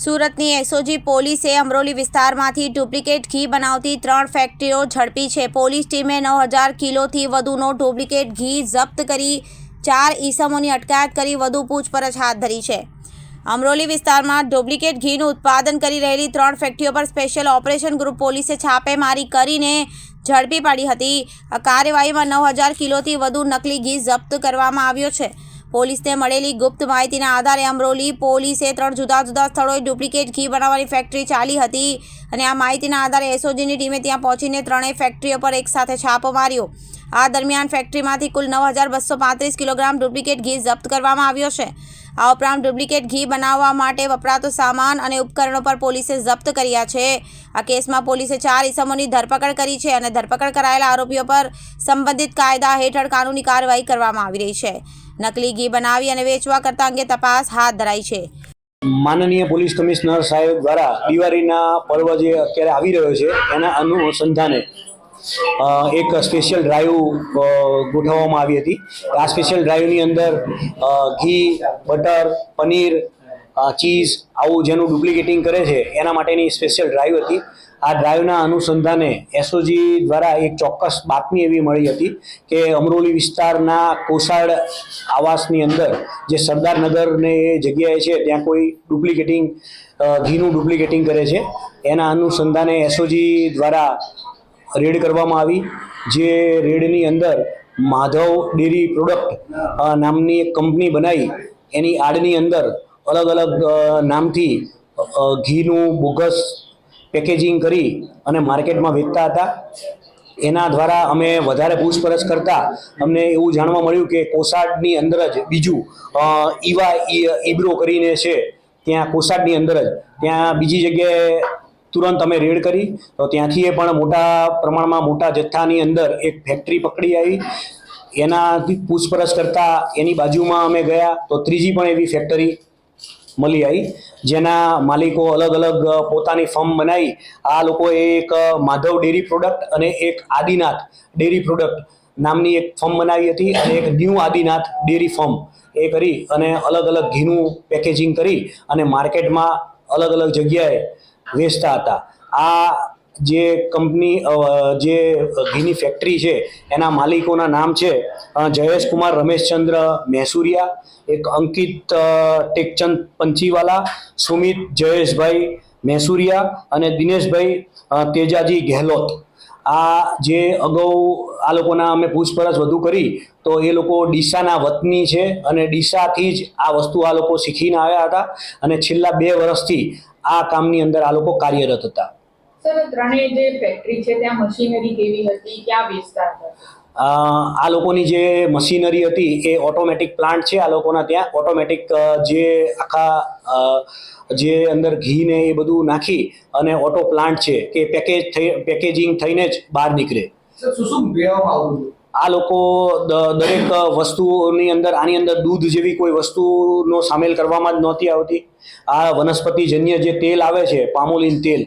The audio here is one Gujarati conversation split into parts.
સુરતની એસઓજી પોલીસે અમરોલી વિસ્તારમાંથી ડુપ્લિકેટ ઘી બનાવતી ત્રણ ફેક્ટરીઓ ઝડપી છે. પોલીસ ટીમે નવ હજાર કિલોથી વધુનો ડુપ્લિકેટ ઘી જપ્ત કરી ચાર ઈસમોની અટકાયત કરી વધુ પૂછપરછ હાથ ધરી છે. અમરોલી વિસ્તારમાં ડુપ્લિકેટ ઘીનું ઉત્પાદન કરી રહેલી ત્રણ ફેક્ટરીઓ પર સ્પેશિયલ ઓપરેશન ગ્રુપ પોલીસે છાપેમારી કરીને ઝડપી પાડી હતી. કાર્યવાહીમાં નવ હજાર કિલોથી વધુ નકલી ઘી જપ્ત કરવામાં આવ્યો છે. પોલીસને મળેલી ગુપ્ત માહિતીના આધારે અમરોલી પોલીસે ત્રણ જુદા જુદા સ્થળોએ ડુપ્લિકેટ ઘી બનાવવાની ફેક્ટરી ચાલી હતી અને આ માહિતીના આધારે એસઓજીની ટીમે ત્યાં પહોંચીને ત્રણેય ફેક્ટરીઓ પર એકસાથે છાપો માર્યો. આ દરમિયાન ફેક્ટરીમાંથી કુલ નવ હજાર બસો પાંત્રીસ કિલોગ્રામ ડુપ્લિકેટ ઘી જપ્ત કરવામાં આવ્યો છે. આ ઉપરાંત ડુપ્લિકેટ ઘી બનાવવા માટે વપરાતો સામાન અને ઉપકરણો પર પોલીસે જપ્ત કર્યા છે. આ કેસમાં પોલીસે ચાર ઇસમોની ધરપકડ કરી છે અને ધરપકડ કરાયેલા આરોપીઓ પર સંબંધિત કાયદા હેઠળ કાનૂની કાર્યવાહી કરવામાં આવી રહી છે. નકલી ઘી બનાવી અને વેચવા કરતા અંગે તપાસ હાથ ધરાઈ છે. માનનીય પોલીસ કમિશનર સાહેબ દ્વારા દિવાળીના પર્વ જે અત્યારે આવી રહ્યો છે, એના અનુસંધાને એક સ્પેશિયલ ડ્રાઈવ ગોઠવવામાં આવી હતી. આ સ્પેશિયલ ડ્રાઈવની અંદર ઘી, બટર, પનીર ચીઝ આવું જેનું ડુપ્લિકેટિંગ કરે છે, એના માટેની સ્પેશિયલ ડ્રાઈવ હતી. આ ડ્રાઈવના અનુસંધાને એસઓજી દ્વારા એક ચોક્કસ બાતમી એવી મળી હતી કે અમરોલી વિસ્તારના કોસાડ આવાસની અંદર જે સરદારનગરને એ જગ્યાએ છે, ત્યાં કોઈ ડુપ્લિકેટિંગ ઘીનું ડુપ્લિકેટિંગ કરે છે. એના અનુસંધાને એસઓજી દ્વારા રેડ કરવામાં આવી, જે રેડની અંદર માધવ ડેરી પ્રોડક્ટ નામની એક કંપની બનાવી, એની આડની અંદર અલગ અલગ નામથી ઘીનું બોગસ પેકેજિંગ કરી અને માર્કેટમાં વેચતા હતા. એના દ્વારા અમે વધારે પૂછપરછ કરતા અમને એવું જાણવા મળ્યું કે કોસાડની અંદર જ બીજું ઈવા ઈબ્રો કરીને છે, ત્યાં કોસાડની અંદર જ. ત્યાં બીજી જગ્યાએ તુરંત અમે રેડ કરી. તો ત્યાંથી એ પણ મોટા પ્રમાણમાં મોટા જથ્થાની અંદર એક ફેક્ટરી પકડી આવી. એનાથી પૂછપરછ કરતા એની બાજુમાં અમે ગયા. તો ત્રીજી પણ એવી ફેક્ટરી મળી આવી. જેના માલિકો અલગ અલગ પોતાની ફર્મ બનાવી આ લોકોએ એક માધવ ડેરી પ્રોડક્ટ અને એક આદિનાથ ડેરી પ્રોડક્ટ નામની એક ફર્મ બનાવી હતી અને એક ન્યૂ આદિનાથ ડેરી ફર્મ એ કરી અને અલગ અલગ ઘીનું પેકેજિંગ કરી અને માર્કેટમાં અલગ અલગ જગ્યાએ વેચતા હતા. આ જે કંપની જે ઘીની ફેક્ટરી છે, એના માલિકોના નામ છે જયેશકુમાર જયેશ કુમાર રમેશચંદ્ર મહેસુરિયા એક અંકિત ટેકચંદ પંચીવાલા, સુમિત, જયેશભાઈ મહેસુરિયા અને દિનેશભાઈ તેજાજી ગેહલોત. આ જે અગાઉ આ લોકોના અમે પૂછપરછ વધુ કરી, તો એ લોકો ડીસાના વતની છે અને ડીસાથી જ આ વસ્તુ આ લોકો શીખીને આવ્યા હતા અને છેલ્લા બે વર્ષથી આ કામની અંદર આ લોકો કાર્યરત હતા. સર ત્રણેય જે ફેક્ટરી છે ત્યાં મશીનરી કેવી હતી? ક્યાં વેચતા હતા? આ લોકોની જે મશીનરી હતી એ ઓટોમેટિક પ્લાન્ટ છે. આ લોકોના ત્યાં ઓટોમેટિક જે આખા જે અંદર ઘી ને એ બધું નાખી અને ઓટો પ્લાન્ટ છે કે પેકેજ થઈ પેકેજિંગ થઈને જ બહાર નીકળે. આ લોકો દ- દરેક વસ્તુઓની અંદર આની અંદર દૂધ જેવી કોઈ વસ્તુનો સામેલ કરવામાં જ નહોતી આવતી. આ વનસ્પતિજન્ય જે તેલ આવે છે પામોલિન તેલ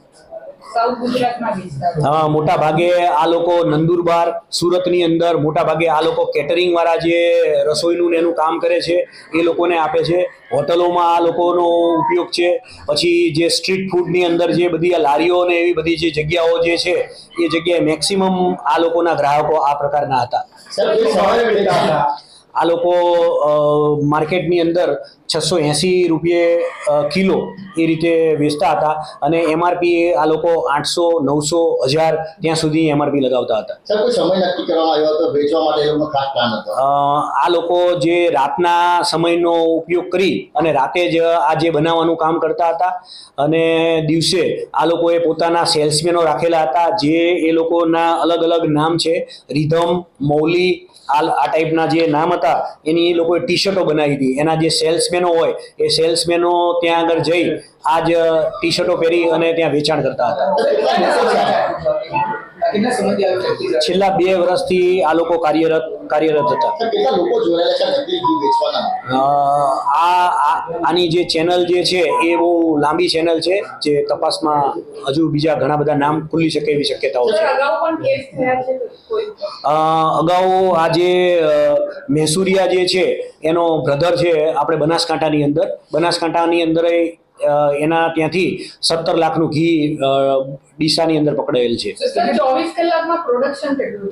હા મોટા ભાગે આ લોકો નંદુરબાર સુરતની અંદર મોટા ભાગે આ લોકો કેટરિંગ વાળા જે રસોઈનું ને એનું કામ કરે છે એ લોકોને આપે છે. હોટલોમાં આ લોકોનો ઉપયોગ છે. પછી જે સ્ટ્રીટ ફૂડની અંદર જે બધી આ લારીઓ ને એવી બધી જે જગ્યાઓ જે છે એ જગ્યાએ મેક્સિમમ આ લોકોના ગ્રાહકો આ પ્રકારના હતા. આ લોકો માર્કેટની અંદર છસો એંસી રૂપિયે કિલો એ રીતે વેચતા હતા અને એમઆરપી આ લોકો આઠસો નવસો હજાર ત્યાં સુધી એમઆરપી લગાવતા હતા. સમય નક્કી કરવામાં આવ્યો હતો? વેચવા માટે ખાસ પ્લાન હતો? આ લોકો જે રાતના સમયનો ઉપયોગ કરી અને રાતે જ આ જે બનાવવાનું કામ કરતા હતા અને દિવસે આ લોકોએ પોતાના સેલ્સમેનો રાખેલા હતા જે એ લોકોના અલગ અલગ નામ છે. રિધમ મૌલી આ આ ટાઈપના જે નામ હતા એની એ લોકોએ ટી શર્ટો બનાવી હતી. એના જે સેલ્સમેનો હોય, એ સેલ્સમેનો ત્યાં આગળ જઈ આ જ ટી શર્ટો પહેરી અને ત્યાં વેચાણ કરતા હતા. છેલ્લા બે વર્ષથી આ લોકો કાર્યરત કાર્યરત હતા. આ આની જે ચેનલ જે છે એ બહુ લાંબી ચેનલ છે જે તપાસમાં હજુ બીજા ઘણા બધા નામ ખુલી શકે એવી શક્યતાઓ છે. અગાઉ પણ કેસ થયા છે કોઈ અ, અગાઉ આ જે મહેસુરિયા જે છે એનો બ્રધર છે આપણે બનાસકાંઠાની અંદર. બનાસકાંઠાની અંદર એના ત્યાંથી સત્તર લાખનું ઘી ડીસાની અંદર પકડાયેલ છે. ચોવીસ કલાકમાં પ્રોડક્શન કેટલું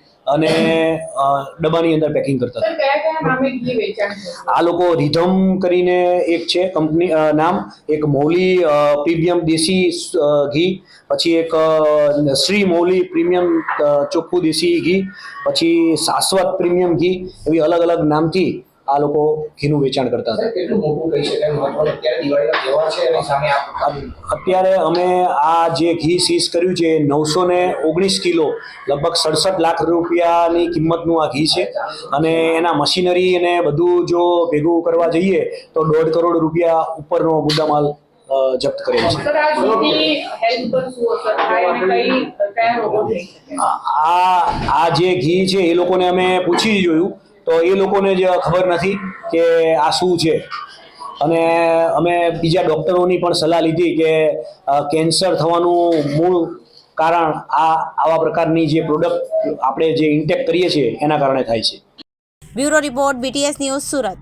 અને ડબ્બાની અંદર પેકિંગ કરતા હતા. આ લોકો રિધમ કરીને એક છે કંપની નામ એક મૌલી પ્રીમિયમ દેશી ઘી પછી એક શ્રી મૌલી પ્રીમિયમ ચોખ્ખું દેશી ઘી પછી શાશ્વત પ્રીમિયમ ઘી એવી અલગ અલગ નામથી આ લોકો ઘીનું વેચાણ કરતા હતા. અત્યારે દિવાળીનો તહેવાર છે એની સામે આપ અત્યારે અમે આ જે ઘી સીઝ કર્યું છે નવસો ને ઓગણીસ કિલો લગભગ સડસઠ લાખ રૂપિયાની કિંમતનું આ ઘી છે. અને એના મશીનરી અને બધું જો ભેગું કરવા જઈએ તો દોઢ કરોડ રૂપિયા ઉપરનો મુદ્દામાલ જપ્ત કરેલ છે. સર આ ઘીથી હેલ્થ પર શું અસર થાય અને કઈ કયા રોગો થઈ શકે? આ આ જે ઘી છે એ લોકોને અમે પૂછી જોયું. તો એ લોકોને જ ખબર નથી કે આ શું છે. અને અમે બીજા ડૉક્ટરોની પણ સલાહ લીધી કે કેન્સર થવાનું મૂળ કારણ આ, આવા પ્રકારની જે પ્રોડક્ટ આપણે જે ઇન્ટેક કરીએ છીએ, એના કારણે થાય છે. Bureau report BTS news Surat.